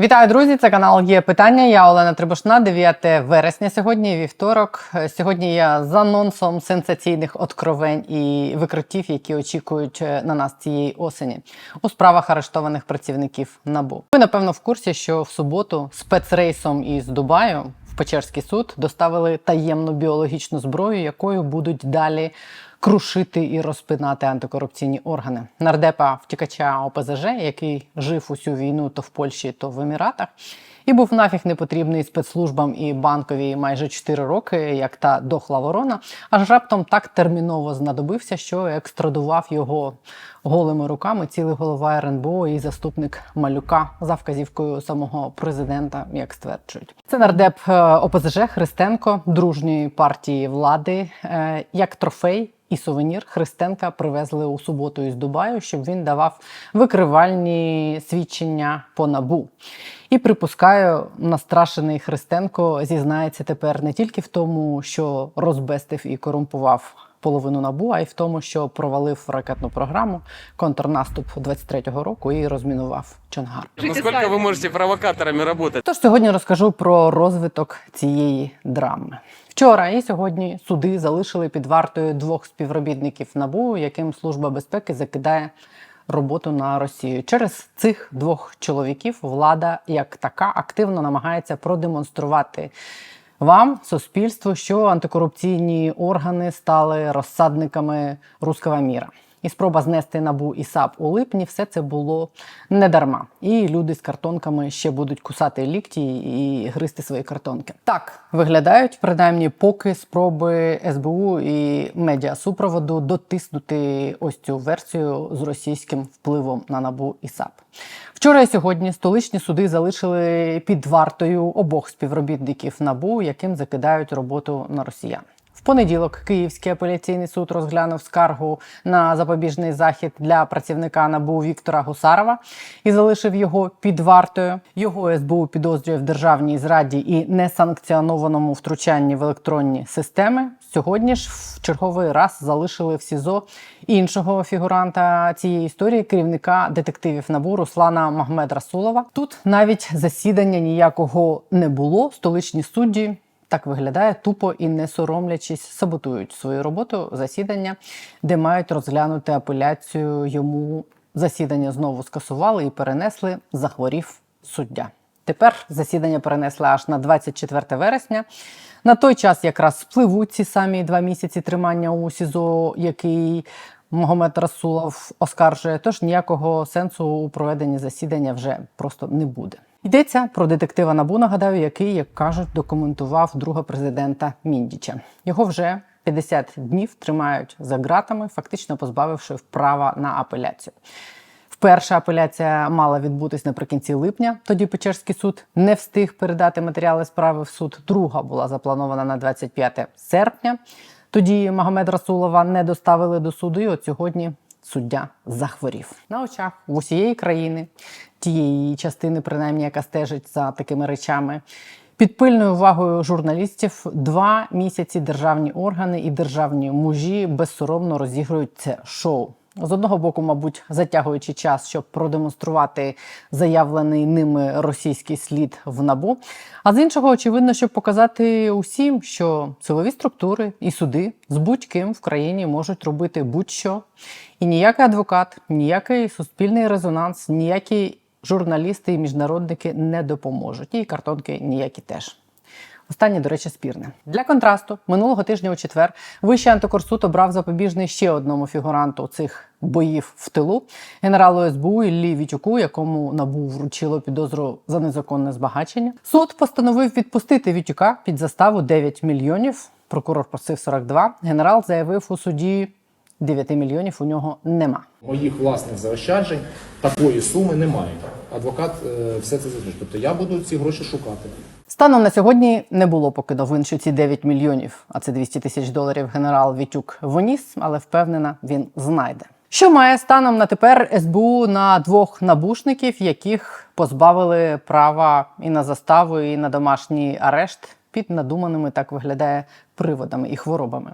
Вітаю, друзі! Це канал є питання. Я Олена Трибушна, 9 вересня. Сьогодні вівторок. Сьогодні я з анонсом сенсаційних откровень і викриттів, які очікують е, на нас цієї осені у справах арештованих працівників НАБУ. Ви напевно в курсі, що в суботу спецрейсом із Дубаю Печерський суд доставили таємну біологічну зброю, якою будуть далі крушити і розпинати антикорупційні органи. Нардепа втікача ОПЗЖ, який жив усю війну то в Польщі, то в Еміратах, і був нафіг не потрібний спецслужбам і банковій майже 4 роки, як та дохла ворона, аж раптом так терміново знадобився, що екстрадував його голими руками цілий голова РНБО і заступник Малюка за вказівкою самого президента, як стверджують. Це нардеп е, ОПЗЖ Христенко, дружньої партії влади, е, як трофей. І сувенір Христенка привезли у суботу із Дубаю, щоб він давав викривальні свідчення по набу. І припускаю, настрашений Христенко зізнається тепер не тільки в тому, що розбестив і корумпував половину набу, а й в тому, що провалив ракетну програму контрнаступ 23-го року і розмінував Чонгар. Насколько вы можете провокаторами работать? Тож сьогодні розкажу про розвиток цієї драми. Вчора і сьогодні суди залишили під вартою двох співробітників НАБУ, яким служба безпеки закидає роботу на Росію. Через цих двох чоловіків влада як така активно намагається продемонструвати вам, суспільству, що антикорупційні органи стали розсадниками руского міра. І спроба знести набу і САП у липні все це було не дарма. І люди з картонками ще будуть кусати лікті і гризти свої картонки. Так виглядають принаймні поки спроби СБУ і медіасупроводу дотиснути ось цю версію з російським впливом на набу і САП. Вчора і сьогодні столичні суди залишили під вартою обох співробітників набу, яким закидають роботу на росіян. В понеділок Київський апеляційний суд розглянув скаргу на запобіжний захід для працівника НАБУ Віктора Гусарова і залишив його під вартою. Його СБУ підозрює в державній зраді і несанкціонованому втручанні в електронні системи. Сьогодні ж в черговий раз залишили в СІЗО іншого фігуранта цієї історії, керівника детективів НАБУ Руслана Магмед Расулова. Тут навіть засідання ніякого не було. Столичні судді так виглядає тупо і не соромлячись, саботують свою роботу засідання, де мають розглянути апеляцію. Йому засідання знову скасували і перенесли. Захворів суддя. Тепер засідання перенесли аж на 24 вересня. На той час якраз спливуть ці самі два місяці тримання у СІЗО, який Могомед Расулов оскаржує. Тож ніякого сенсу у проведенні засідання вже просто не буде. Йдеться про детектива Набу, нагадаю, який, як кажуть, документував друга президента Міндіча. Його вже 50 днів тримають за ґратами, фактично позбавивши права на апеляцію. Вперша апеляція мала відбутись наприкінці липня. Тоді Печерський суд не встиг передати матеріали справи в суд. Друга була запланована на 25 серпня. Тоді Магомед Расулова не доставили до суду. І от сьогодні суддя захворів на очах в усієї країни, тієї частини, принаймні, яка стежить за такими речами. Під пильною увагою журналістів два місяці державні органи і державні мужі безсоромно розігрують це шоу. З одного боку, мабуть, затягуючи час, щоб продемонструвати заявлений ними російський слід в набу. А з іншого, очевидно, щоб показати усім, що силові структури і суди з будь-ким в країні можуть робити будь-що. І ніякий адвокат, ніякий суспільний резонанс, ніякі журналісти і міжнародники не допоможуть. І картонки ніякі теж. Останнє, до речі, спірне. Для контрасту минулого тижня у четвер Вищий антикорсуд обрав запобіжний ще одному фігуранту цих боїв в тилу генералу СБУ Іллі Вітюку, якому набу вручило підозру за незаконне збагачення. Суд постановив відпустити Вітюка під заставу 9 мільйонів. Прокурор просив 42. Генерал заявив у суді 9 мільйонів у нього нема. Моїх власних заощаджень такої суми немає. Адвокат е, все це зазначить. Тобто я буду ці гроші шукати. Станом на сьогодні не було поки новин, що ці 9 мільйонів, а це 200 тисяч доларів генерал Вітюк виніс, але впевнена, він знайде. Що має станом на тепер СБУ на двох набушників, яких позбавили права і на заставу, і на домашній арешт під надуманими так виглядає приводами і хворобами.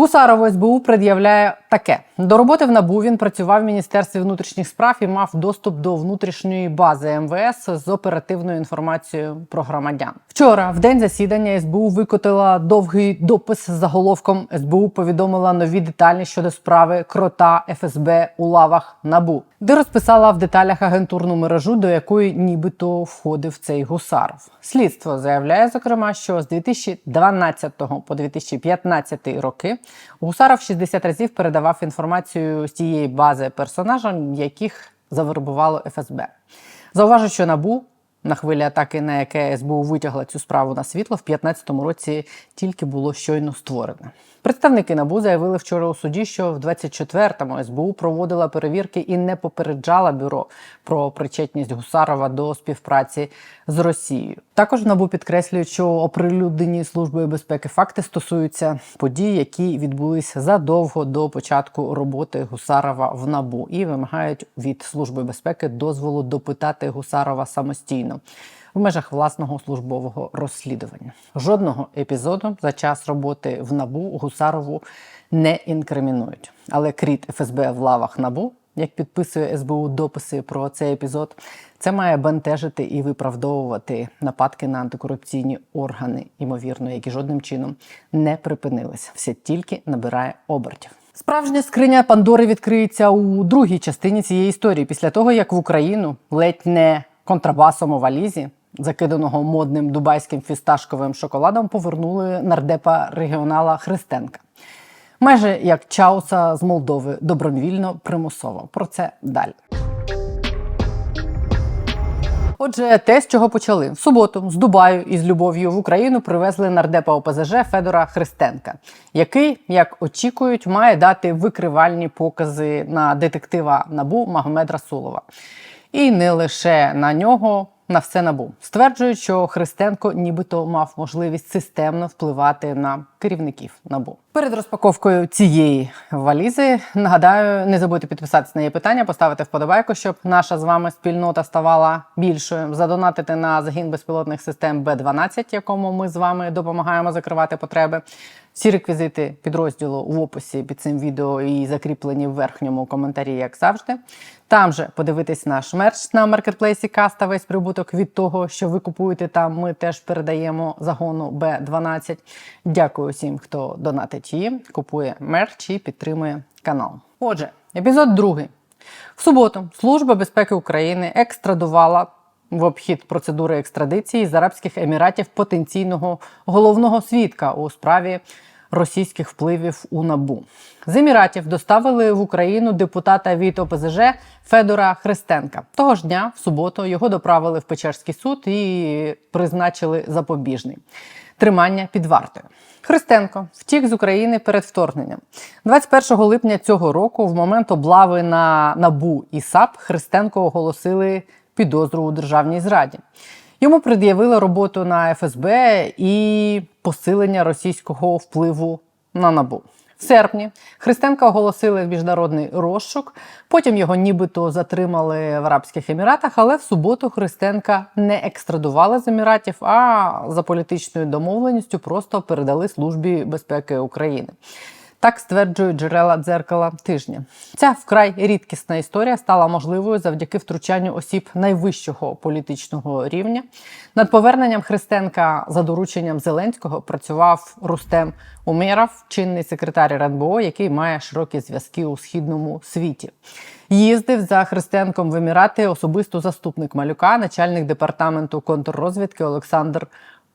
Гусарову СБУ пред'являє таке: до роботи в НАБУ він працював в Міністерстві внутрішніх справ і мав доступ до внутрішньої бази МВС з оперативною інформацією про громадян. Вчора, в день засідання, СБУ викотила довгий допис з заголовком СБУ повідомила нові деталі щодо справи крота ФСБ у лавах НАБУ, де розписала в деталях агентурну мережу, до якої нібито входив цей гусаров. Слідство заявляє, зокрема, що з 2012 по 2015 роки Гусаров 60 разів передавав інформацію з тієї бази персонажам, яких завербувало ФСБ. Зауважу, що набу на хвилі атаки, на яке СБУ витягла цю справу на світло, в 2015 році тільки було щойно створене. Представники НАБУ заявили вчора у суді, що в 24-му СБУ проводила перевірки і не попереджала бюро про причетність Гусарова до співпраці з Росією. Також НАБУ підкреслюють, що оприлюднені службою безпеки факти стосуються подій, які відбулись задовго до початку роботи Гусарова в НАБУ, і вимагають від служби безпеки дозволу допитати Гусарова самостійно в межах власного службового розслідування. Жодного епізоду за час роботи в НАБУ Гусарову не інкримінують. Але кріт ФСБ в лавах НАБУ, як підписує СБУ дописи про цей епізод, це має бентежити і виправдовувати нападки на антикорупційні органи, ймовірно, які жодним чином не припинилися. Все тільки набирає обертів. Справжня скриня Пандори відкриється у другій частині цієї історії, після того як в Україну ледь не контрабасом у валізі, закиданого модним дубайським фісташковим шоколадом, повернули нардепа регіонала Христенка. Майже як Чауса з Молдови добровільно примусово. Про це далі. Отже, те, з чого почали в суботу з Дубаю із любов'ю в Україну привезли нардепа ОПЗЖ Федора Христенка, який, як очікують, має дати викривальні покази на детектива Набу Магомед Расулова. І не лише на нього. На все набу. Стверджують, що Христенко нібито мав можливість системно впливати на керівників набу. Перед розпаковкою цієї валізи нагадаю, не забудьте підписатися на її питання, поставити вподобайку, щоб наша з вами спільнота ставала більшою. Задонатити на загін безпілотних систем Б-12, якому ми з вами допомагаємо закривати потреби. Всі реквізити підрозділу в описі під цим відео і закріплені в верхньому коментарі, як завжди. Там же подивитись наш мерч на маркетплейсі Каста. Весь прибуток від того, що ви купуєте там. Ми теж передаємо загону Б12. Дякую всім, хто донатить її, купує мерч і підтримує канал. Отже, епізод другий. В суботу Служба безпеки України екстрадувала в обхід процедури екстрадиції з Арабських Еміратів потенційного головного свідка у справі російських впливів у набу. З Еміратів доставили в Україну депутата від ОПЗЖ Федора Христенка. Того ж дня, в суботу, його доправили в Печерський суд і призначили запобіжний тримання під вартою. Христенко втік з України перед вторгненням. 21 липня цього року, в момент облави на набу і САП, Христенко оголосили підозру у державній зраді. Йому пред'явили роботу на ФСБ і посилення російського впливу на набу. В серпні Христенка оголосили міжнародний розшук. Потім його нібито затримали в Арабських Еміратах, але в суботу Христенка не екстрадували з Еміратів, а за політичною домовленістю просто передали службі безпеки України. Так стверджують джерела дзеркала тижня. Ця вкрай рідкісна історія стала можливою завдяки втручанню осіб найвищого політичного рівня. Над поверненням Христенка за дорученням Зеленського працював Рустем Умєров, чинний секретар РНБО, який має широкі зв'язки у східному світі. Їздив за Христенком в Емірати особисто заступник малюка, начальник департаменту контррозвідки Олександр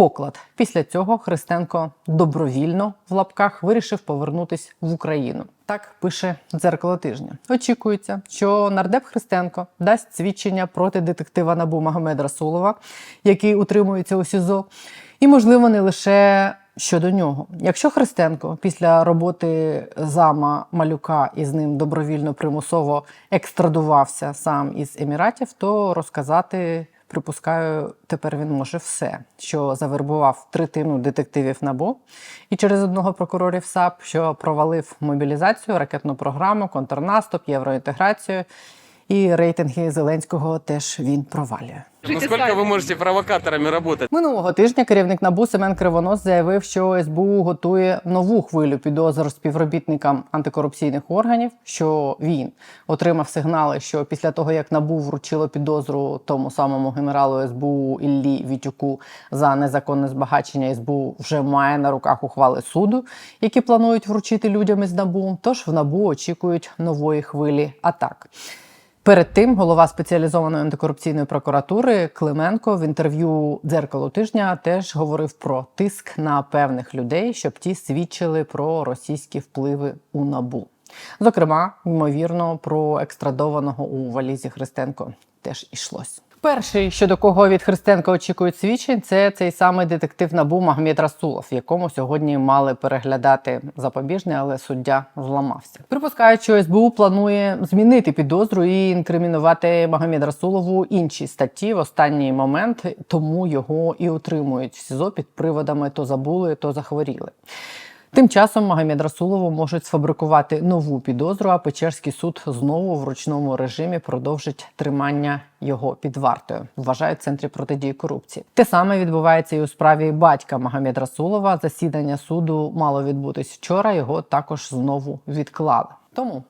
Поклад. Після цього Христенко добровільно в лапках вирішив повернутись в Україну. Так пише дзеркало тижня. Очікується, що нардеп Христенко дасть свідчення проти детектива Набу Магомеда Расулова, який утримується у СІЗО, і, можливо, не лише щодо нього. Якщо Христенко після роботи зама малюка і з ним добровільно примусово екстрадувався сам із Еміратів, то розказати. Припускаю, тепер він може все, що завербував третину детективів НАБУ. І через одного прокурорів САП, що провалив мобілізацію, ракетну програму, контрнаступ, євроінтеграцію І рейтинги Зеленського теж він провалює. Насколько вы можете провокаторами работать? Минулого тижня керівник НАБУ Семен Кривонос заявив, що СБУ готує нову хвилю підозр співробітникам антикорупційних органів. Що він отримав сигнали, що після того як НАБУ вручило підозру тому самому генералу СБУ Іллі Вітюку за незаконне збагачення, СБУ вже має на руках ухвали суду, які планують вручити людям із НАБУ. Тож в НАБУ очікують нової хвилі атак. Перед тим голова спеціалізованої антикорупційної прокуратури Клименко в інтерв'ю дзеркало тижня теж говорив про тиск на певних людей, щоб ті свідчили про російські впливи у набу. Зокрема, ймовірно, про екстрадованого у валізі Христенко теж ішлось. Перший, щодо кого від Христенка очікують свідчень, це цей самий детектив набу Магомед Расулов, якому сьогодні мали переглядати запобіжне, але суддя зламався. Припускають, що СБУ планує змінити підозру і інкримінувати Магомед Расулову інші статті в останній момент, тому його і утримують в СІЗО під приводами то забули, то захворіли. Тим часом Магомед Расулову можуть сфабрикувати нову підозру, а Печерський суд знову в ручному режимі продовжить тримання його під вартою. Вважають в центрі протидії корупції. Те саме відбувається і у справі батька Магомед Расулова. Засідання суду мало відбутись вчора. Його також знову відклали. Тому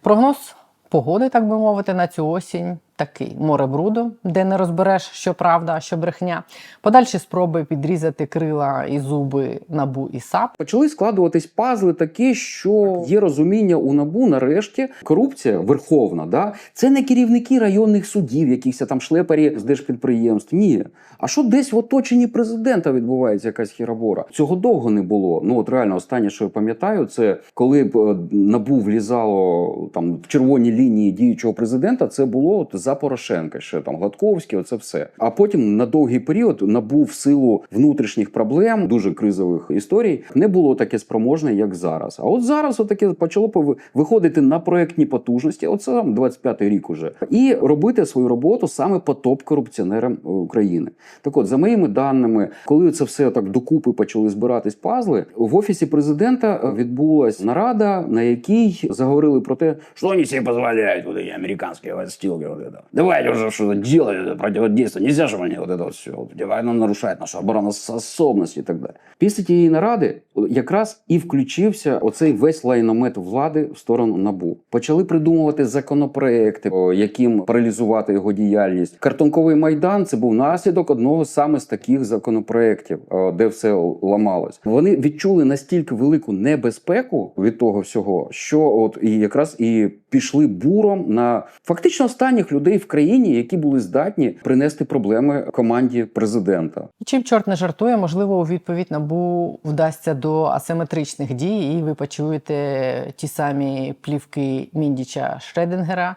прогноз погоди, так би мовити, на цю осінь такий море бруду, де не розбереш, що правда, а що брехня. Подальші спроби підрізати крила і зуби набу і САП. Почали складуватись пазли такі, що є розуміння у набу. Нарешті корупція верховна, да це не керівники районних судів, якісь там шлепарі з держпідприємств. Ні. А що десь в оточенні президента відбувається якась хіробора? Цього довго не було. Ну от реально, останнє, що я пам'ятаю, це коли б е, набу влізало там в червоні лінії діючого президента. Це було от за Порошенка, ще там Гладковський, оце все. А потім на довгий період набув силу внутрішніх проблем, дуже кризових історій, не було таке спроможне, як зараз. А от зараз отаке почало виходити на проектні потужності. Оце там 25-й рік уже, і робити свою роботу саме по топ корупціонерам е, України. Так от, за моїми даними, коли це все так докупи почали збиратись пазли, в офісі президента е, відбулася нарада, на якій заговорили про те, Что они себе позволяют, вот эти американские подстилки, вот это. Давайте уже что-то делать, противодействие. Нельзя же они вот это вот все. Оно нарушает нашу обороноспособность и так далее. Після тієї наради якраз і включився оцей весь лайномет влади в сторону набу. Почали придумувати законопроекти, яким паралізувати його діяльність. Картонковий майдан це був наслідок одного саме з таких законопроєктів, де все ламалось. Вони відчули настільки велику небезпеку від того всього, що от і якраз і пішли буром на фактично останніх людей в країні, які були здатні принести проблеми команді президента. Чим чорт не жартує, можливо, у відповідь набу вдасться до асиметричних дій, і ви почуєте ті самі плівки Міндіча Шредингера.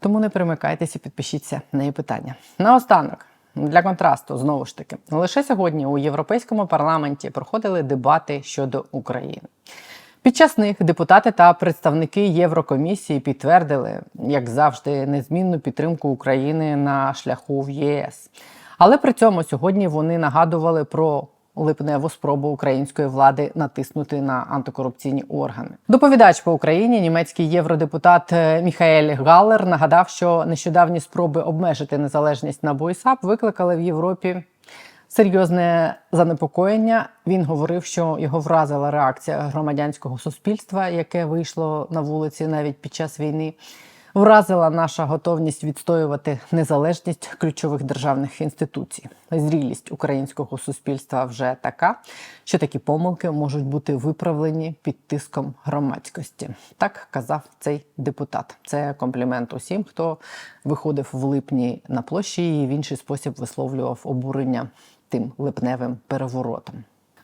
Тому не перемикайтеся, підпишіться на її питання. Наостанок. Для контрасту, знову ж таки, лише сьогодні у Європейському парламенті проходили дебати щодо України. Під час них депутати та представники Єврокомісії підтвердили, як завжди, незмінну підтримку України на шляху в ЄС. Але при цьому сьогодні вони нагадували про липневу спробу української влади натиснути на антикорупційні органи. Доповідач по Україні, німецький євродепутат е, Міхаель Галлер, нагадав, що нещодавні спроби обмежити незалежність НАБУ і САП викликали в Європі серйозне занепокоєння. Він говорив, що його вразила реакція громадянського суспільства, яке вийшло на вулиці навіть під час війни. Вразила наша готовність відстоювати незалежність ключових державних інституцій. Зрілість українського суспільства вже така, що такі помилки можуть бути виправлені під тиском громадськості. Так казав цей депутат. Це комплімент усім, хто виходив в липні на площі і в інший спосіб висловлював обурення тим липневим переворотом.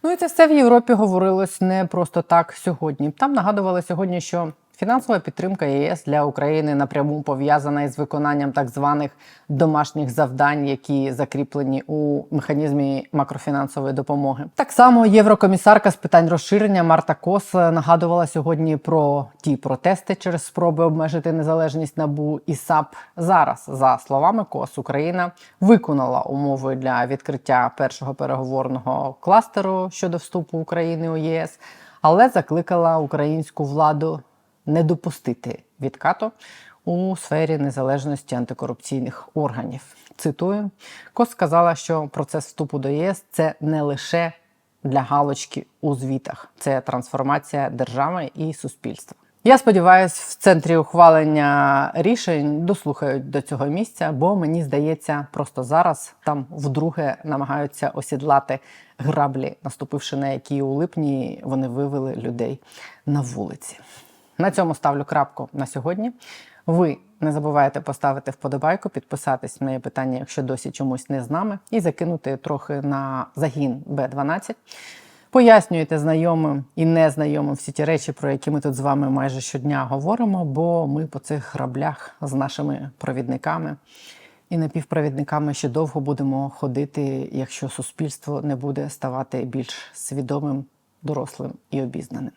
Ну і це все в Європі говорилось не просто так сьогодні. Там нагадували сьогодні, що фінансова підтримка ЄС для України напряму пов'язана із виконанням так званих домашніх завдань, які закріплені у механізмі макрофінансової допомоги. Так само єврокомісарка з питань розширення Марта Кос нагадувала сьогодні про ті протести через спроби обмежити незалежність НАБУ і САП. Зараз, за словами Кос, Україна виконала умови для відкриття першого переговорного кластеру щодо вступу України у ЄС, але закликала українську владу не допустити відкату у сфері незалежності антикорупційних органів. Цитую, Кос сказала, що процес вступу до ЄС це не лише для галочки у звітах, це трансформація держави і суспільства. Я сподіваюся, в центрі ухвалення рішень дослухають до цього місця, бо мені здається, просто зараз там вдруге намагаються осідлати граблі, наступивши на які у липні вони вивели людей на вулиці. На цьому ставлю крапку на сьогодні. Ви не забувайте поставити вподобайку, підписатись на питання, якщо досі чомусь не з нами, і закинути трохи на загін Б12. Пояснюєте знайомим і незнайомим всі ті речі, про які ми тут з вами майже щодня говоримо, бо ми по цих граблях з нашими провідниками і напівпровідниками ще довго будемо ходити, якщо суспільство не буде ставати більш свідомим, дорослим і обізнаним.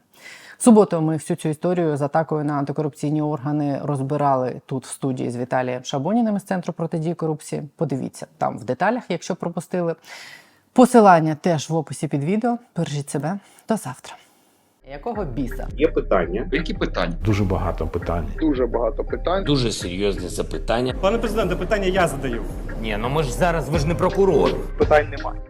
Суботу ми всю цю історію з атакою на антикорупційні органи розбирали тут в студії з Віталієм Шабоніним з центру протидії корупції. Подивіться там в деталях, якщо пропустили. Посилання теж в описі під відео. Бережіть себе до завтра. Якого біса? Є питання. Які питання? Дуже багато питань. Дуже багато питань. Дуже серйозні запитання. Пане президенте, питання я задаю. Ні, ну ми ж зараз ви ж не прокурор. Питань немає.